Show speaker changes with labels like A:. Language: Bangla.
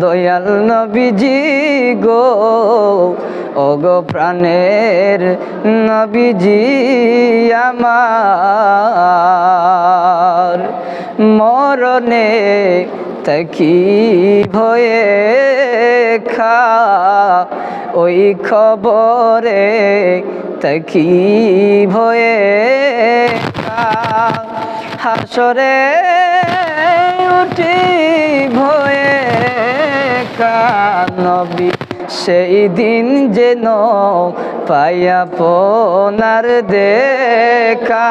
A: দয়াল নবীজি গো ওগো প্রাণের নবীজি আমার মরণে তাকি ভয়ে খা। ওই খবরে তাকি ভয়ে খা। হাসরে উঠি ভয়ে কানবি সেই দিন যেন পাইয়া পোনার দেখা।